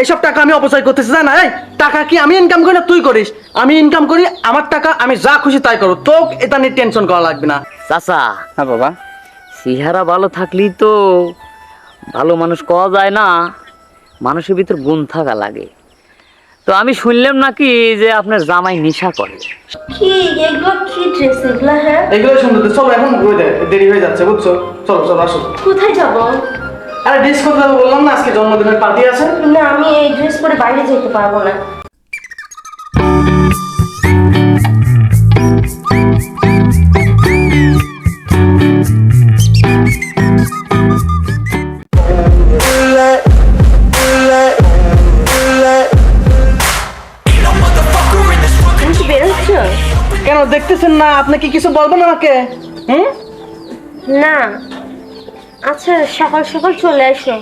এইসব টাকা আমি অপচয় করতেছি জানা? এই টাকা কি আমি ইনকাম করি না তুই করিস? আমি ইনকাম করি আমার টাকা আমি যা খুশি তাই করো। তো এটা নিয়ে টেনশন করা লাগবে না। চাচা। হ্যাঁ বাবা। চেহারা ভালো থাকলেই তো ভালো মানুষ কওয়া যায় না। মানুষের ভিতর গুণ থাকা লাগে। তো আমি শুনলাম নাকি যে আপনার জামাই নেশা করে। কি এগুলো কি ড্রেস এগুলো হ্যাঁ? এগুলো সুন্দর চলো এখন দেরি হয়ে যাচ্ছে বুঝছ? চলো চলো আসো। কোথায় যাব? আরে ডিস করতে বললাম না আজকে জন্মদিনের পার্টি আছে। না আমি এই ড্রেস পরে বাইরে যেতে পারব না। কেন দেখতেছেন না আপনি কি কিছু বলবেন আমাকে? হুম? না। আচ্ছা সকাল সকাল চলে আসো।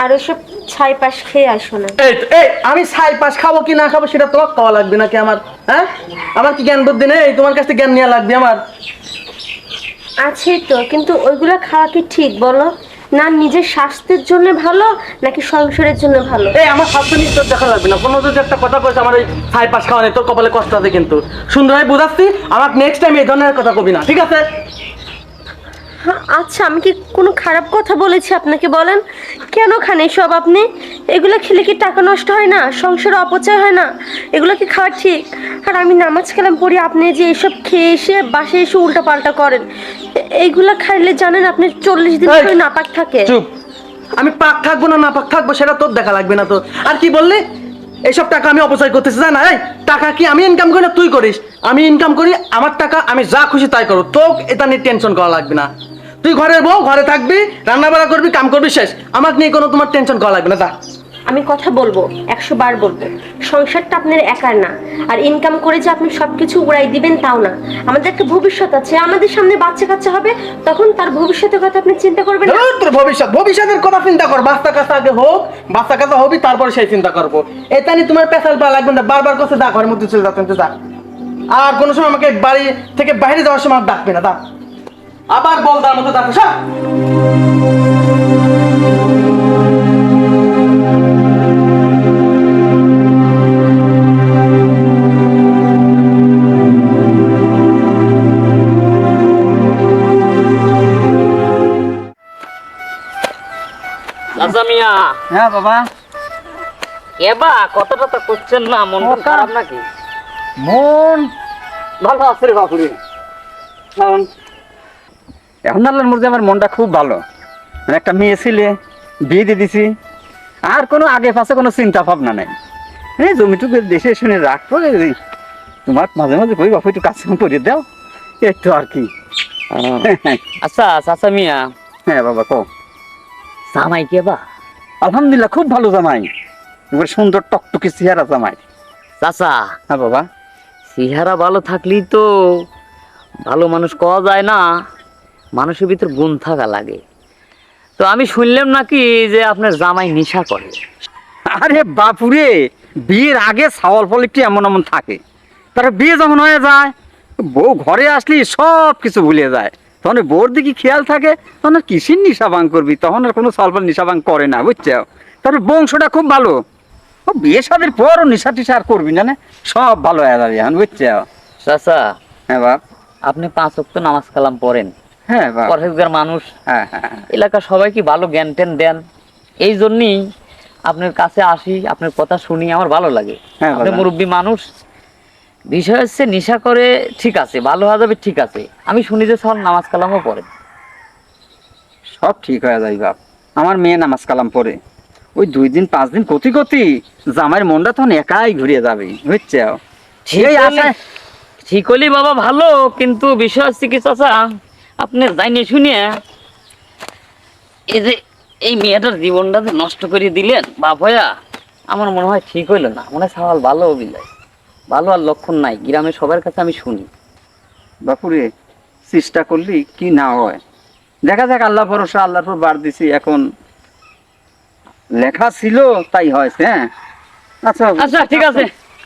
আর ওসব ছাই পাশ খেয়ে আসো না। এই এই আমি ছাই পাশ খাব কি না খাব সেটা তোমার খাওয়া লাগবে নাকি আমার? হ্যাঁ? আমার কি জ্ঞান বুদ্ধি নেই? তোমার কাছ থেকে জ্ঞান নেওয়া লাগবে আমার? আছে তো কিন্তু ওইগুলো খাওয়া কি ঠিক বলো? না নিজের স্বাস্থ্যের জন্য ভালো নাকি সংসারের জন্য ভালো? এই আমার স্বাস্থ্য নিয়ে তোর দেখা লাগবে না। কোনো যদি একটা কথা কইছে আমার এই ছাই পাশ খাওয়া নেই তোর কপালে কষ্ট আছে কিন্তু। সুন্দর হয়ে বুঝাচ্ছি আমার নেক্সট টাইম এই ধরনের কথা কবি না ঠিক আছে? আচ্ছা আমি কি কোনো খারাপ কথা বলেছি আপনাকে বলেন? কেন খান এসব আপনি? এগুলো খেলে কি টাকা নষ্ট হয় না? সংসারে অপচয় হয় না? এগুলো কি খাওয়া ঠিক? আর আমি নামাজ কালাম পড়ি আপনি যে এসব খেয়ে এসে বাসে এসে উল্টা পাল্টা করেন এইগুলো খাইলে জানেন আপনি চল্লিশ দিন ধরে নাপাক থাকে। চুপ। আমি পাক থাকব না না পাক থাকব সেটা তোর দেখা লাগবে না তো আর কি বললে? এইসব টাকা আমি অপচয় করতেছি জানা? এই টাকা কি আমি ইনকাম করি না তুই করিস? আমি ইনকাম করি আমার টাকা আমি যা খুশি তাই করো। তো এটা নিয়ে টেনশন করা লাগবে না। তুই ঘরের বউ ঘরে থাকবি রান্না বাড়া করবি কাম করবি শেষ। আমাকে নিয়ে কোনো তোমার টেনশন করা লাগবে না যা। আমি কথা বলব একশো বার বলব। সংসারটা আপনার একার না। আর ইনকাম করে যে আপনি সবকিছু উড়াই দিবেন তাও না। আমাদের একটা ভবিষ্যৎ আছে আমাদের সামনে বাচ্চা কাচ্চা হবে তখন তার ভবিষ্যতের কথা আপনি চিন্তা করবেন না। তোর ভবিষ্যৎ। ভবিষ্যতের কথা চিন্তা কর বাচ্চা কাচ্চা আগে হোক বাচ্চা কাচ্চা হবি তারপরে সেই চিন্তা করব। এটা নিয়ে তোমার পেশাল পা লাগবে না বারবার কথা দা ঘরের মধ্যে চলে যাচ্ছেন যা। আর কোনো সময় আমাকে বাড়ি থেকে বাইরে যাওয়ার সময় ডাকবে না দা আবার বল তার মতো সব মিয়া। হ্যাঁ বাবা। এবা কতটা তো করছেন না মন খারাপ নাকি? মন ভালো আছে রে বাপুরে কারণ এখন আল্লাহর মধ্যে আমার মনটা খুব ভালো। মানে একটা মেয়ে ছিলে বিয়ে দিয়ে দিছি। আর কোনো আগে পাশে কোনো চিন্তা ভাবনা নাই। এই জমিটুকু দেশে শুনে রাখব তোমার মাঝে মাঝে কই বাপু একটু কাজ করে দাও। একটু আর কি। আচ্ছা চাচা মিয়া। হ্যাঁ বাবা কো জামাই কে বা? আলহামদুলিল্লাহ খুব ভালো জামাই। এবার সুন্দর টকটকে চেহারা জামাই। চাচা। হ্যাঁ বাবা। চেহারা ভালো থাকলেই তো ভালো মানুষ কওয়া যায় না। মানুষের ভিতর গুণ থাকা লাগে। তো আমি শুনলাম নাকি যে আপনার জামাই নেশা করে। আরে বাপুরে বিয়ের আগে ছাওয়াল ফল একটু এমন এমন থাকে। তার বিয়ে যখন হয়ে যায় বউ ঘরে আসলি সব কিছু ভুলে যায়। তখন বউর দিকে খেয়াল থাকে তখন আর কিসের নিশা ভাঙ করবি? তখন আর কোনো সালফল নিশা ভাঙ করে না বুঝছ? তারপর বংশটা খুব ভালো। ও বিয়ে সাদের পরও নিশা টিশা আর করবি না না? সব ভালো হয়ে যাবে এখন বুঝছ? চাচা হ্যাঁ বাপ। আপনি পাঁচ অক্ত নামাজ কালাম পড়েন। হ্যাঁ পরহেজগার মানুষ। হ্যাঁ হ্যাঁ হ্যাঁ। এলাকার সবাই কি ভালো জ্ঞান ট্যান দেন? এই জন্যই আপনার কাছে আসি আপনার কথা শুনি আমার ভালো লাগে। আপনি মুরব্বী মানুষ। বিষয় হচ্ছে নেশা করে ঠিক আছে ভালো হওয়া যাবে ঠিক আছে। আমি শুনি যে সব নামাজ কালামও পড়েন সব ঠিক হয়ে যায় বাপ। আমার মেয়ে নামাজ কালাম পড়ে। ওই দুই দিন পাঁচ দিন কতি কতি জামাইয়ের মনটা তখন একাই ঘুরিয়ে যাবে বুঝছে? ঠিক হলেই বাবা ভালো কিন্তু বিষয় হচ্ছে কি চাচা? আপনি জানি শুনিয়ে এই যে এই মেয়েটার জীবনটা যে নষ্ট করে দিলেন বাপ হইয়া আমার মনে হয় ঠিক হইল না। মনে হয় সওয়াল ভালো অভিনয় ভালো আর লক্ষণ নাই গ্রামের সবার কাছে আমি শুনি। বাপুরে চেষ্টা করলি কি না হয়? দেখা যাক আল্লাহ ভরসা আল্লাহর পর বার দিছি এখন লেখা ছিল তাই হয়েছে হ্যাঁ? আচ্ছা আচ্ছা ঠিক আছে।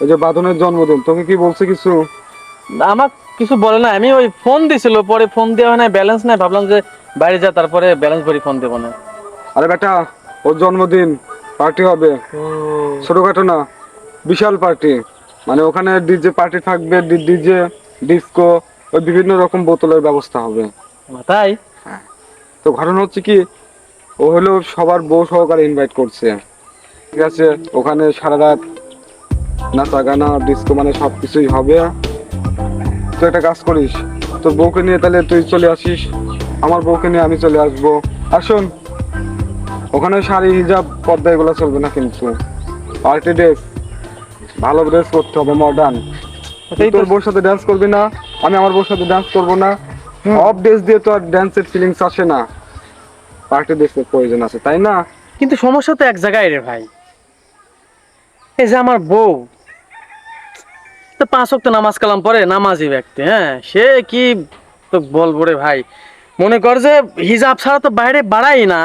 ওই যে বাদনের জন্মদিন তোকে কি বলছে কিছু? আমার কিছু বলে না আমি ওই ফোন দিছিল পরে ফোন দেওয়া হয় না ব্যালেন্স নাই ভাবলাম যে বাইরে যা তারপরে ব্যালেন্স ভরি ফোন দেবো না। আরে বেটা ওর জন্মদিন পার্টি হবে। ছোটখাটো না বিশাল পার্টি মানে ওখানে ডিজে পার্টি থাকবে ডিজে ডিস্কো ওই বিভিন্ন রকম বোতলের ব্যবস্থা হবে। তাই? তো ঘটনা হচ্ছে কি ও হলো সবার বউ সহকারে ইনভাইট করছে। ঠিক আছে ওখানে সারা রাত নাচা গানা ডিস্কো মানে সব কিছুই হবে। তুই একটা কাজ করিস তোর বউকে নিয়ে তাহলে তুই চলে আসিস। আমার বউকে নিয়ে আমি চলে আসব। আসুন ওখানে শাড়ি হিজাব পর্দা এগুলো চলবে না কিন্তু। পার্টি ড্রেস ভালো ড্রেস করতে হবে মডার্ন তুই তোর বউর সাথে ড্যান্স করবি না আমি আমার বউর সাথে ড্যান্স করব না। সব ড্রেস দিয়ে তো আর ড্যান্সের ফিলিংস আসে না। পার্টি ড্রেসের প্রয়োজন আছে তাই না? কিন্তু সমস্যা তো এক জায়গায় রে ভাই। এই যে আমার বউ তো পাঁচ ওয়াক্ত নামাজ কালাম পরে নামাজি ব্যক্তি হ্যাঁ? সে কি তো বলব রে ভাই? মনে কর যে হিজাব ছাড়া তো বাইরে বাড়াই না।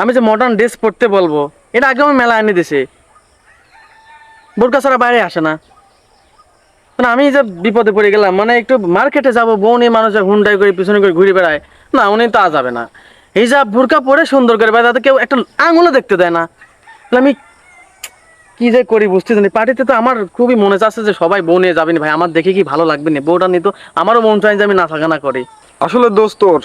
আমি যে মডার্ন ড্রেস পরতে বলব, এটা আগে আমি মেলা এনে দিছি। বোরকা ছাড়া বাইরে আসে না। মানে আমি যে বিপদে পড়ে গেলাম মানে একটু মার্কেটে যাব, বউ নিয়ে মানুষ হুন্ডাই করে, পিছনে করে ঘুরে বেড়ায়, না, উনি তো আ যাবে না। হিজাব, বুরকা পরে সুন্দর করে বেড়ায় তাতে কেউ একটা আঙুলে দেখতে দেয় না। আমি কি যে করি বুঝতেছি না পার্টিতে তো আমার খুবই মনে চাচ্ছে যে সবাই বউ নিয়ে যাবেনি ভাই। আমার দেখে কি ভালো লাগবে না? বউটা নিয়ে তো আমারও মন চাই যে আমি নাচা না করি। আসলে দোস্ত, তোর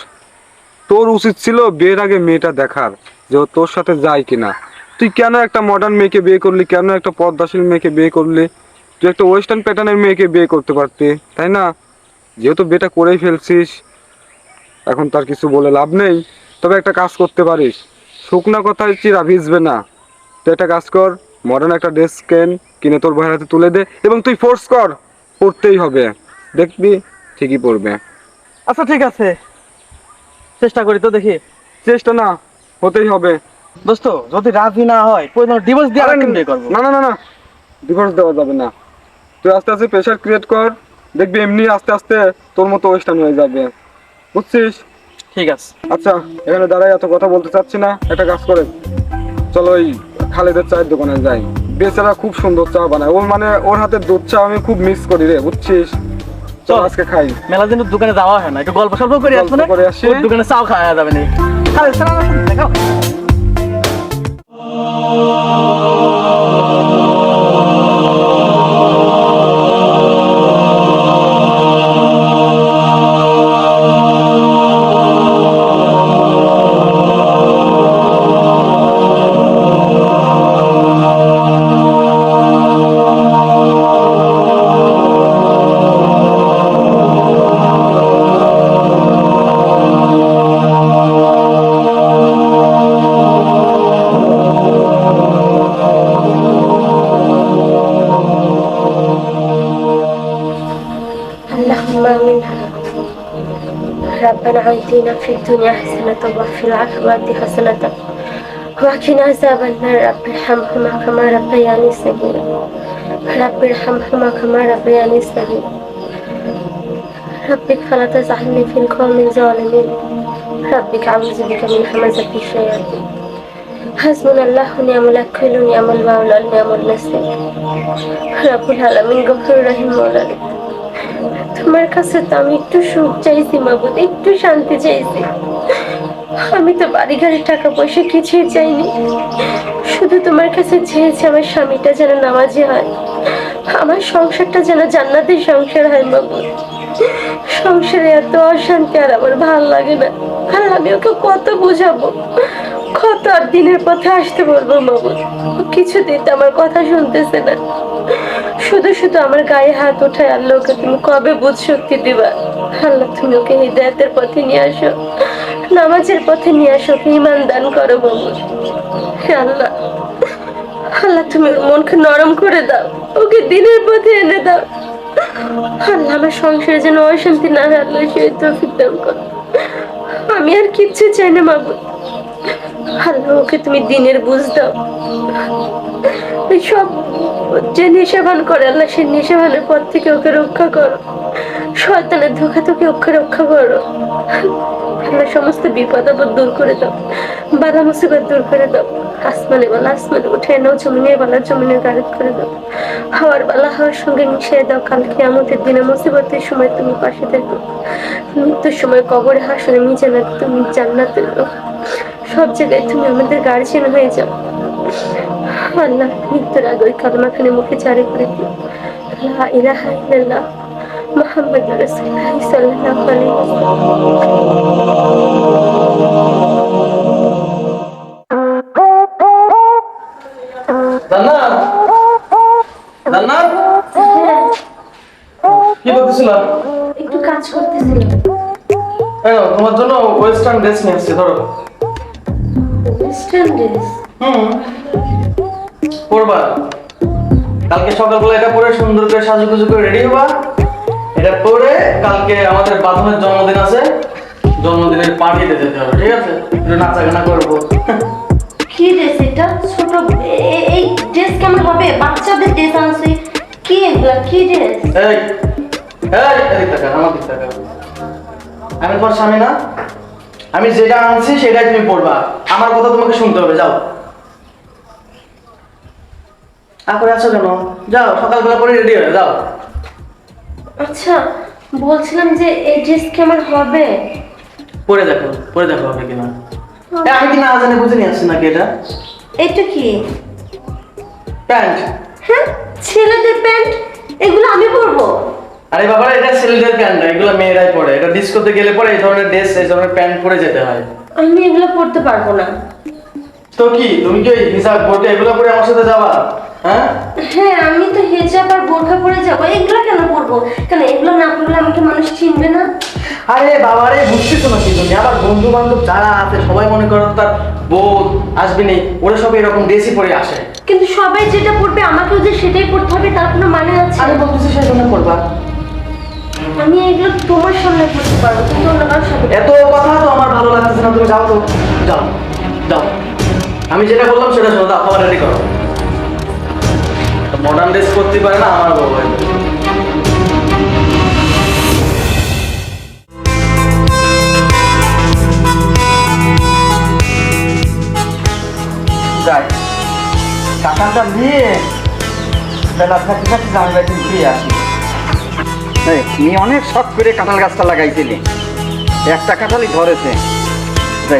তোর উচিত ছিল বিয়ের আগে মেয়েটা দেখার যে তোর সাথে যায় কিনা। তুই কেন একটা মডার্ন মেয়েকে বিয়ে করলি? কেন একটা পর্দাশীল মেয়েকে বিয়ে করলি? তুই একটা ওয়েস্টার্ন প্যাটার্নের মেয়েকে বিয়ে করতে পারতি, তাই না? যেহেতু বিয়েটা করেই ফেলছিস, এখন তার কিছু বলে লাভ নেই। তবে একটা কাজ করতে পারিস। শুকনা কথায় চিরা ভিজবে না। তুই একটা কাজ কর মডার্ন একটা ড্রেস কেন কিনে তোর ভাইয়ের হাতে তুলে দে এবং তুই ফোর্স কর পড়তেই হবে। দেখবি ঠিকই পড়বে। আচ্ছা ঠিক আছে। চেষ্টা করি তো দেখি। চেষ্টা না হতেই হবে। দোস্ত যদি রাজি না হয় ডিভোর্স দিয়ে আরেকটা বিয়ে করব? না না না না। ডিভোর্স দেওয়া যাবে না। তুই আস্তে আস্তে প্রেশার ক্রিয়েট কর। দেখবি এমনি আস্তে আস্তে তোর মতো ওয়েস্টার্ন হয়ে যাবে। বুঝছিস? ঠিক আছে। আচ্ছা এখানে দাঁড়াই এত কথা বলতে চাচ্ছি না। একটা কাজ করে। চলো ওই খালেদের চায়ের দোকানে যাই বেচারা খুব সুন্দর চা বানায় ওর মানে ওর হাতে দুধ চা আমি খুব মিস করি রে বুঝছিস চল। আজকে খাই মেলা দিন দোকানে যাওয়া হয় না একটু গল্প সল্প করে আসব না করে আসি। দোকানে চাও খাওয়া যাবে না খালেদ আলাইকুম, দেখাও। ربنا آتنا في الدنيا حسنة وفي الآخرة حسنة. وقنا عذاب النار. رب ارحمهما كما ربياني صغيرا. رب ارحمهما كما ربياني صغيرا. ربك فلا تجعلني في القوم الظالمين. ربك أعوذ بك من همزة الشياطين. حسبنا الله ونعم الوكيل ونعم المولى ونعم النصير. رب العالمين غفور رحيم مولانا তোমার কাছে তো আমি একটু সুখ চাইছি মাবুদ একটু শান্তি চাইছি। আমি তো বাড়ি গাড়ি টাকা পয়সা কিছুই চাইনি। শুধু তোমার কাছে চেয়েছি আমার স্বামীটা যেন নামাজি হয়। আমার সংসারটা যেন জান্নাতের সংসার হয় মাবুদ সংসারে এত অশান্তি আর আমার ভালো লাগে না। আর আমি ওকে কত বোঝাবো? কত আর দিনের পথে আসতে বলব ও কিছুতেই তো আমার কথা শুনতেছে না। শুধু শুধু আমার গায়ে হাত ওঠায় আল্লাহ ওকে তুমি কবে বুঝ শক্তি দিবা? আল্লাহ, তুমি ওকে হৃদয়তের পথে নিয়ে আসো। নামাজের পথে নিয়ে আসো ইমান দান করো বাবু। আল্লাহ আল্লাহ, তুমি মনকে নরম করে দাও। ওকে দিনের পথে এনে দাও। আল্লাহ, আমার সংসারে যেন অশান্তি না হয়, আল্লাহ সেই তৌফিক দান করো আমি আর কিচ্ছু চাই না মাবুদ আল্লাহ ওকে তুমি দিনের বুঝ দাও। সব যে নেশাভান করে আল্লাহ, সে নেশাভানের পর থেকে ওকে রক্ষা করো। শয়তানের ধোকা থেকে ওকে রক্ষা করো। আল্লাহ সমস্ত বিপদ আপদ দূর করে দাও। বাধা মুসিবত দূর করে দাও। আসমানে বালা, আসমানে উঠে নাও জমিনে বালা জমিনে গাড়ি করে দাও। হাওয়ার বালা হাওয়ার সঙ্গে মিশিয়ে দাও। কালকে আমাদের দিনে মুসিবতের সময় তুমি পাশে থেকো মৃত্যুর সময় কবরে হাসরে মিজানা, তুমি জান্নাতে নাও সব জায়গায় তুমি আমাদের গার্জিয়ান হয়ে যাও। আল্লাহ মৃত্যুর আগে ওই কালমাখানে মুখে জারি করে দিও। লা ইলাহা ইল্লাল্লাহ মুহাম্মদ রাসূলুল্লাহ সাল্লাল্লাহু আলাইহি জান্নাত জান্নাত কি বলতেছিলাম একটু কাজ করতেছিলাম তোমার জন্য ওয়েস্টার্ন ড্রেস নিয়ে আসছি ধরো। ওয়েস্টার্ন ড্রেস হুম। পরবা কালকে সকালবেলা এটা পরে সুন্দর করে সাজুগুজু করে রেডি হবা। এটা পরে কালকে আমাদের বাথরুমের জন্মদিন আছে। জন্মদিনের পার্টিতে যেতে হবে ঠিক আছে? একটু নাচা গানা করব। কি ড্রেস এটা? ছোট এই ড্রেস কেমন হবে? বাচ্চাদের ড্রেস আনছে। কি এগুলা? কি ড্রেস এই এই এদিক তাকা আমার দিক তাকা আমি তোমার স্বামী না? আমি যেটা আনছি সেটাই তুমি পড়বা। আমার কথা তোমাকে শুনতে হবে যাও। আপরে আছো কেন? যাও সকালবেলা করে রেডি হয়ে যাও আচ্ছা বলছিলাম যে এই ড্রেস কেমন হবে? পরে দেখো পরে দেখো হবে কিনা। আমি কি না জানি বুঝে নিয়ে আসছি নাকি এটা? এটা কি? প্যান্ট। হ্যাঁ ছেলেদের প্যান্ট এগুলো আমি পরবো। আরে বাবা এটা ছেলেদের প্যান্ট না এগুলো মেয়েরাই পরে এটা ডিস্কোতে গেলে পরে এই ধরনের ড্রেস এই ধরনের প্যান্ট পরে যেতে হয়। আমি এগুলো পরতে পারব না। তো কি তুমি কি ওই হিসাব বোর্ডে এগুলো পরে আমার সাথে যাবা? হ্যাঁ? হ্যাঁ আমি তো হেজাব আর বোরখা পরে যাব। এগুলো কেন পরবো? কেন এগুলো না পরলে আমাকে মানুষ চিনবে না? আরে বাবা রে বুঝতেছো না কি তুমি। আমার বন্ধু বান্ধব যারা আছে সবাই মনে করো তার বউ আসবে নি ওরা সব এরকম ড্রেসই পরে আসে। কিন্তু সবাই যেটা পরবে আমাকেও যে সেটাই পরতে হবে তার কোনো মানে আছে? আরে সেই জন্য করবা আমি এগুলো তোমার সামনে পড়তে পারব কিন্তু অন্য কারোর সাথে এত কথা তো আমার ভালো লাগতেছে না, তুমি যাও তো। যাও যাও। আমি যেটা বললাম সেটা শোনো, দাও রেডি করো। মডার্ন ড্রেস করতে পারে না আমার। যাই। দিয়ে বেলা থাকতে থাকতে জামাই বাড়িতে ঘুরে আসি। তুমি অনেক শখ করে কাঁঠাল গাছটা লাগাইছিলে। একটা কাঁঠালই ধরেছে।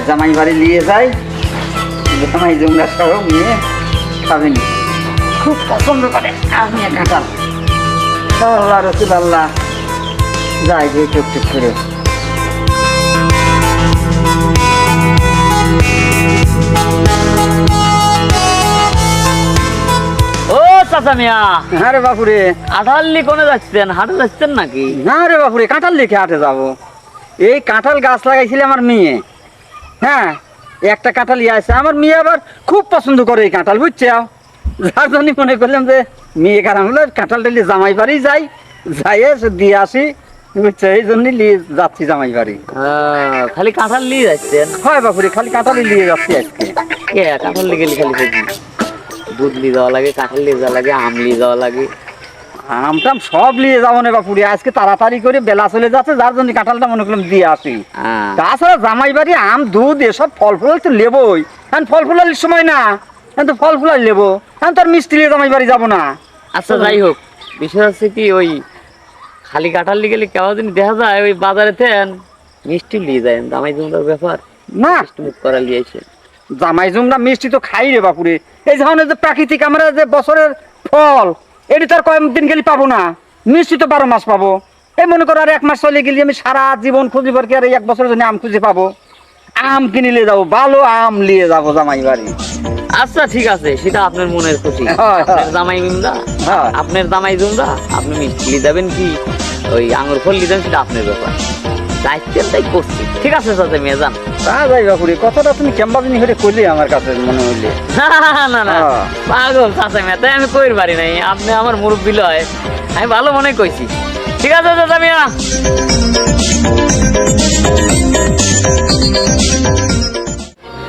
জামাই বাড়ি নিয়ে যাই। জামাই জমরা সহ নিয়ে খাবেনি খুব পছন্দ করে আমি কাঁঠাল। আল্লাহ রসুল আল্লাহ। যাই যে টুক করে চাচা মিয়া। হ্যাঁ রে বাপুরে। আঠাল্লি কোনে যাচ্ছেন? হাটে যাচ্ছেন নাকি? না রে বাপুরে কাঁঠাল লিখে হাটে যাব। এই কাঁঠাল গাছ লাগাইছিল আমার মেয়ে। হ্যাঁ একটা কাঁঠাল ইয়ে আছে। আমার মেয়ে আবার খুব পছন্দ করে এই কাঁঠাল বুঝছে? যার জন্য মনে করলাম যে মেয়ে কারণ হলো কাঁঠালটা নিয়ে জামাই বাড়ি যাই যাই দিয়ে আসি বুঝছে? এই জন্য নিয়ে যাচ্ছি জামাই বাড়ি। খালি কাঁঠাল নিয়ে যাচ্ছেন? হয় বাপুরে খালি কাঁঠালই নিয়ে যাচ্ছি আজকে। কাঁঠাল লিগে খালি দুধ নিয়ে যাওয়া লাগে কাঁঠাল নিয়ে যাওয়া লাগে আম নিয়ে যাওয়া লাগে। আম টাম সব নিয়ে যাব না বাপুরে। আজকে তাড়াতাড়ি করে বেলা চলে যাচ্ছে যার জন্য কাঁঠালটা মনে করলাম দিয়ে আসি। তাছাড়া জামাই বাড়ি আম দুধ এসব ফল ফুল তো লেবই এখন ফল ফুলার সময় না এখন তো ফল ফুলার লেবো এখন তো আর মিষ্টি নিয়ে জামাই বাড়ি যাব না। আচ্ছা যাই হোক বিষয় হচ্ছে কি ওই খালি কাঁঠাল নিয়ে গেলে কেমন দিন দেখা যায় ওই বাজারে থেন মিষ্টি নিয়ে যায় দামাই জমদার ব্যাপার। না। মিষ্টি মুখ করা লিয়েছে জামাই জুমরা মিষ্টি তো খাই রে বাপুরে। এই ধরনের যে প্রাকৃতিক আমরা যে বছরের ফল এটি তো আর কয়েকদিন গেলে পাবো না। মিষ্টি তো বারো মাস পাবো। এই মনে করো আর এক মাস চলে গেলে আমি সারা জীবন খুঁজিবার কি আর এক বছরের জন্য আম খুঁজে পাবো? আম কিনে নিয়ে যাব ভালো আম নিয়ে যাব জামাই বাড়ি। আচ্ছা ঠিক আছে সেটা আপনার মনের খুশি। হ্যাঁ, হ্যাঁ। আপনার জামাই জুমদা হ্যাঁ। আপনার জামাই জুমদা আপনি মিষ্টি নিয়ে যাবেন কি? ওই আঙুর ফল নিয়ে যাবেন সেটা আপনার ব্যাপার। দায়িত্বের তাই করছি। ঠিক আছে চাচা মেয়ে যান। তা যাই বাপুরে কথাটা তুমি কেমবাদিনী হয়ে করলে আমার কাছে মনে হইলে। না না না হ্যাঁ। পাগল চাচা মেয়ে তাই আমি কইর পারি নাই। আপনি আমার মুরব্বী লয়। আমি ভালো মনে কইছি। ঠিক আছে চাচা মিয়া।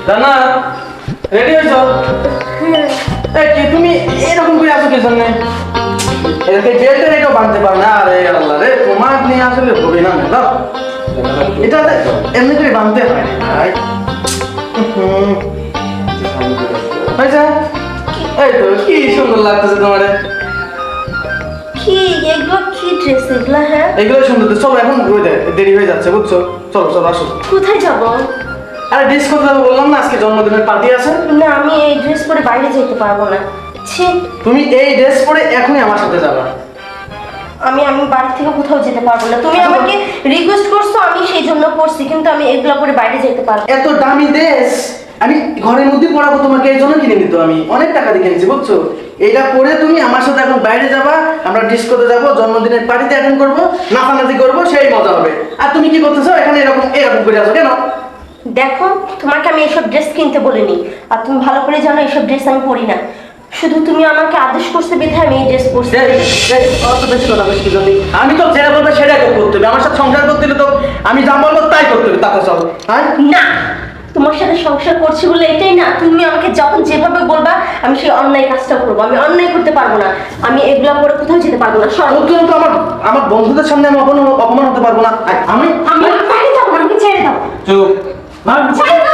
জান্নাত রেডি হয়েছো? এই কি তুমি এরকম করে আসো কি জন্য? এদেরকে বেল্টে রেখেও বাঁধতে পারো না। আরে আল্লাহ রে তোমার নিয়ে আসলে হবে না না দাও। এটা এমনি করে বাঁধতে হয়। ভাই এই তো কি সুন্দর লাগতেছে তোমার। কি এগুলো কি ড্রেস এগুলো হ্যাঁ? এগুলো সুন্দর তো চলো এখন দেরি হয়ে যাচ্ছে বুঝছ? চলো চলো আসো। কোথায় যাব? আরে ডিস করতে যাব বললাম না আজকে জন্মদিনের পার্টি আছে। না আমি এই ড্রেস পরে বাইরে যেতে পারব না। ছি। তুমি এই ড্রেস পরে এখনই আমার সাথে যাবা। আমি আমি বাড়ি থেকে কোথাও যেতে পারব না। তুমি আমাকে রিকোয়েস্ট করছ আমি সেই জন্য করছি কিন্তু আমি এগুলো পরে বাইরে যেতে পারব এত দামি ড্রেস আমি ঘরের মধ্যে পরাবো তোমাকে এই জন্য কিনে নিত আমি। অনেক টাকা দিয়ে কিনেছি বুঝছ? এটা পরে তুমি আমার সাথে এখন বাইরে যাবা আমরা ডিস্কোতে যাব জন্মদিনের পার্টিতে অ্যাটেন্ড করব নাচানাচি করব সেই মজা হবে। আর তুমি কি করতেছো? এখানে এরকম এরকম করে আসো কেন? দেখো তোমাকে আমি এসব ড্রেস কিনতে বলিনি। আর তুমি ভালো করে জানো এসব ড্রেস আমি পরি না। শুধু তুমি আমাকে আদেশ করছে বিধায় আমি এই ড্রেস পরছি। অত বেশি কথা বেশি কিছু আমি তো যেটা বলব সেটাই তো করতে হবে। আমার সাথে সংসার করতে হলে তো আমি যা বলব তাই করতে হবে তাতে চলো। হ্যাঁ? না তোমার সাথে সংসার করছি বলে এটাই না। তুমি আমাকে যখন যেভাবে বলবা আমি সেই অন্যায় কাজটা করব। আমি অন্যায় করতে পারব না। আমি এগুলা পরে কোথাও যেতে পারব না। সরো। তো আমার আমার বন্ধুদের সামনে আমি অপমান অপমান হতে পারব না। আমি আমি যাব না আমাকে ছেড়ে দাও চুপ। ছেড়ে দাও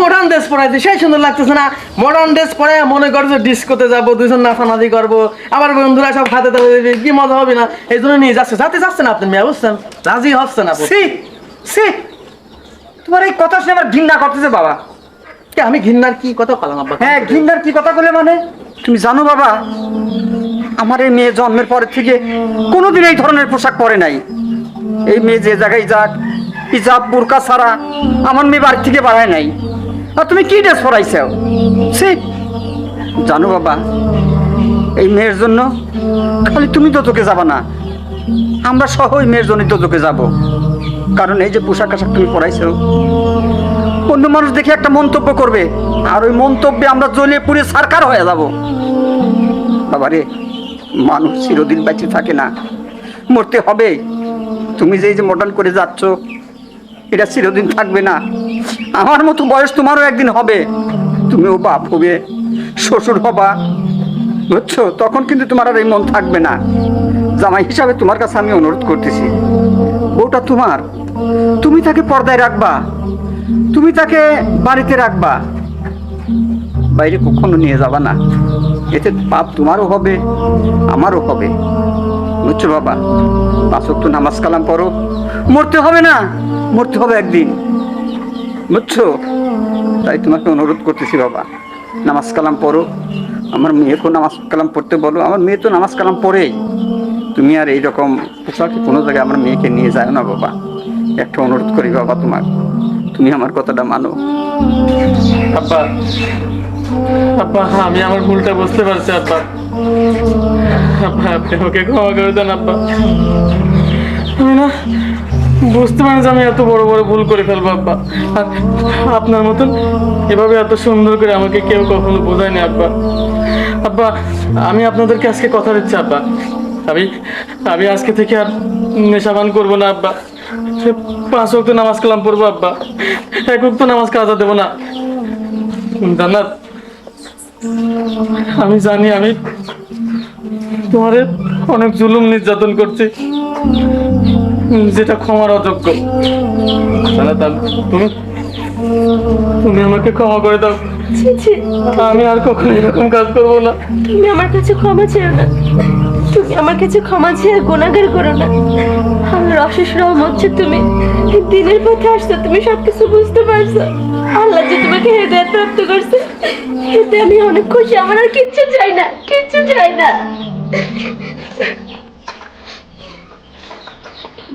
মডার্ন ড্রেস পরাইতে সেই সুন্দর লাগতেছে না। মডার্ন ড্রেস পরে মনে করছ ডিস্কোতে যাব দুজন নাচানাচি করব আমার বন্ধুরা সব হাতে তালে দেবে, কি মজা হবে না? এই জন্য নিয়ে যাচ্ছে। যাতে যাচ্ছে না আপনি মেয়ে বুঝছেন? রাজি হচ্ছে না। সি সি তোমার এই কথা শুনে আমার ঘৃণা করতেছে বাবা। কে, আমি ঘৃণার কি কথা বললাম আব্বা? হ্যাঁ ঘৃণার কি কথা বলে মানে? তুমি জানো বাবা আমার এই মেয়ে জন্মের পর থেকে কোনোদিন এই ধরনের পোশাক পরে নাই। এই মেয়ে যে জায়গায় যাক হিজাব, বুরকা ছাড়া আমার মেয়ে বাড়ি থেকে বাড়ায় নাই। আর তুমি কি ড্রেস পরাইছো? সে জানো বাবা, এই মেয়ের জন্য খালি তুমি তো তোকে যাবা না। আমরা সহ ওই মেয়ের জন্যই তো তোকে যাব। কারণ এই যে পোশাক আশাক তুমি পরাইছো, অন্য মানুষ দেখে একটা মন্তব্য করবে, আর ওই মন্তব্যে আমরা জ্বলিয়ে পুড়ে সারকার হয়ে যাব। বাবারে মানুষ চিরদিন বেঁচে থাকে না। মরতে হবে। তুমি যে এই যে মডেল করে যাচ্ছ এটা চিরদিন থাকবে না। আমার মতো বয়স তোমারও একদিন হবে। তুমিও বাপ হবে, শ্বশুর হবা। বুঝছ? তখন কিন্তু তোমার আর এই মন থাকবে না। জামাই হিসাবে তোমার কাছে আমি অনুরোধ করতেছি। বউটা তোমার। তুমি তাকে পর্দায় রাখবা। তুমি তাকে বাড়িতে রাখবা। বাইরে কখনো নিয়ে যাবা না। এতে পাপ তোমারও হবে, আমারও হবে। বুঝছ বাবা? পাঁচক তো নামাজ কালাম পড়ো। মরতে হবে না। মরতে হবে একদিন। বুঝছ? তাই তোমাকে অনুরোধ করতেছি, বাবা। নামাজ কালাম পড়ো। আমার মেয়েকেও নামাজ কালাম পড়তে বলো। আমার মেয়ে তো নামাজ কালাম পড়েই। তুমি আর এইরকম পোশাকে কোনো জায়গায় আমার মেয়েকে নিয়ে যায় না, বাবা। একটা অনুরোধ করি, বাবা তোমার তুমি আমার কথাটা মানো। আব্বা আব্বা, আমি আমার ভুলটা বুঝতে পারছি, আব্বা। আব্বা, আপনি আমাকে ক্ষমা করে দেন, আব্বা। না বুঝতে পারি যে আমি এত বড় বড় ভুল করে ফেলব, আব্বা। আর আপনার মতন এভাবে এত সুন্দর করে আমাকে কেউ কখনো বোঝায়নি, আব্বা। আব্বা, আমি আপনাদেরকে আজকে কথা দিচ্ছি, আব্বা। আমি আমি আজকে থেকে আর নেশাবান করব না, আব্বা। পাঁচ ওয়াক্ত নামাজ কালাম পড়ব, আব্বা। এক ওয়াক্ত নামাজ কাজা দেবো না। জান্নাত। আমি জানি আমি তোমারে অনেক জুলুম নির্যাতন করছি। যেটা ক্ষমার অযোগ্য। তুমি তুমি আমাকে ক্ষমা করে দাও। ছি ছি। আমি আর কখনো এরকম কাজ করব না। তুমি আমার কাছে ক্ষমা চেও না। তুমি আমার কাছে ক্ষমা চেয়ে গুণাগার করো না। আল্লাহর অশেষ রহম হচ্ছে তুমি দিনের পথে আসছো তুমি সবকিছু বুঝতে পারছ। আল্লাহ যে তোমাকে হেদায়ত প্রাপ্ত করছে এতে আমি অনেক খুশি। আমার আর কিচ্ছু চাই না কিচ্ছু চাই না।